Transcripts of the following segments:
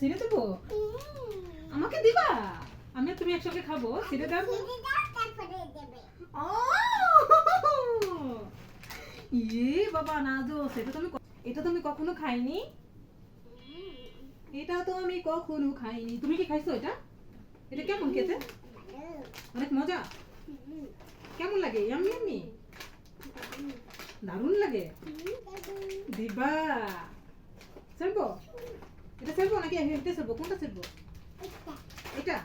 ছিঁড়ে দেবো? আমাকে দিবা? আমি তুমি একসঙ্গে খাব ছিঁড়ে দাও। ইয়ে বাবা না দোষ এটা তুমি এটা তুমি কখনো খাইনি। এটা তো আমি কখনো খাইনি। তুমি কি খাইছো এটা? এটা কেমন খেতে? অনেক মজা। কেমন লাগে? ইয়াম্মি ইয়াম্মি দারুণ লাগে। দিবা। সেরবো এটা সেরবো নাকি? এটা সেরবো কোনটা সেরবো এটা।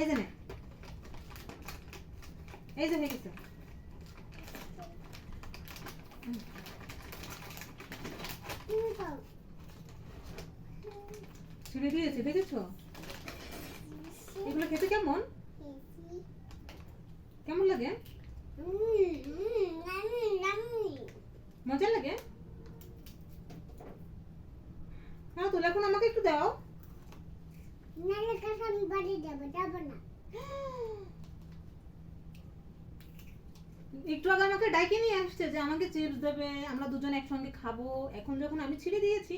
এই যে এই যে হয়ে গেছে ছেড়ে দিয়েছে দেখেছ? এগুলো খেতে কেমন? কেমন লাগে? মজা লাগে? হ্যাঁ তো এখন আমাকে একটু দাও। আমি বাড়ি যাব যাব না একটু আগে আমাকে ডাইকে নিয়ে আসছে যে আমাকে চিপস দেবে, আমরা দুজন একসঙ্গে খাব। এখন যখন আমি ছিঁড়ে দিয়েছি,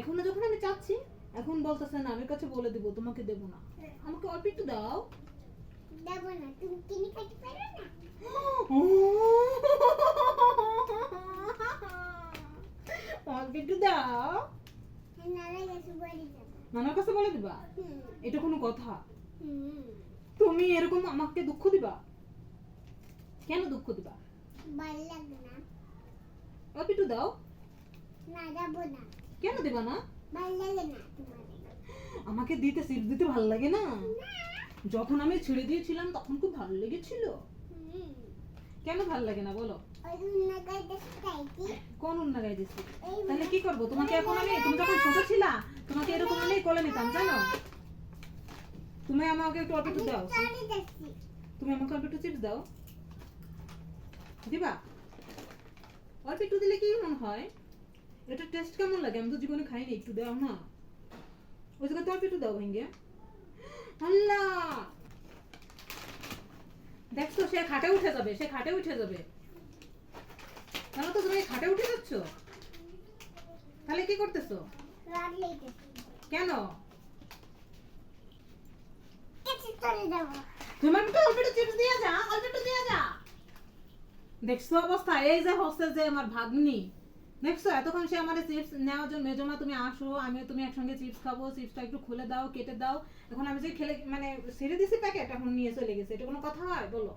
এখন যখন আমি চাচ্ছি, এখন বলতেছে না আমার কাছে বলে দিব, তোমাকে দেবো না। আমাকে অল্প একটু দাও। তুমি নানার কাছে বলে দিবা এটা কোনো কথা তুমি এরকম আমাকে দুঃখ দিবা কেন দুঃখ দিবা ভালো লাগবে না দাও না যাব না কেন দিবা না লাগে না আমাকে দিতে সিট দিতে ভালো লাগে না যখন আমি ছেড়ে দিয়েছিলাম তখন খুব ভালো লেগেছিল। কেন ভালো লাগে না বলো? কোন উন্না তাহলে কি করব? তোমাকে এখন আমি তুমি যখন ছোট ছিলা তোমাকে এরকম আমি কোলে নিতাম জানো? তুমি আমাকে একটু অল্প একটু দাও। তুমি আমাকে অল্প একটু চিপস দাও। দিবা? অল্প একটু দিলে কি মনে হয়? এটা টেস্ট কেমন লাগে? আমি তো জীবনে খাইনি একটু দাও না। ওই জায়গায় তো অল্প একটু দাও ভেঙ্গে আল্লাহ। দেখছ সে খাটে উঠে যাবে সে খাটে উঠে যাবে। তাহলে তো তুমি খাটে উঠে যাচ্ছ? তাহলে কি করতেছো? কেন? তুমি আমাকে অল্প একটু চিপস দিয়ে যা অল্প একটু দিয়ে যা। দেখছ অবস্থা? এই যে হচ্ছে যে আমার ভাগ্নি। দেখছ, এতক্ষণ সে আমার চিপস নেওয়ার জন্য মেজমা তুমি আসো আমি তুমি একসঙ্গে চিপস খাব চিপসটা একটু খুলে দাও, কেটে দাও। এখন আমি যে খেলে মানে ছেড়ে দিছি প্যাকেট এখন নিয়ে চলে গেছে, এটা কোনো কথা হয়? বলো।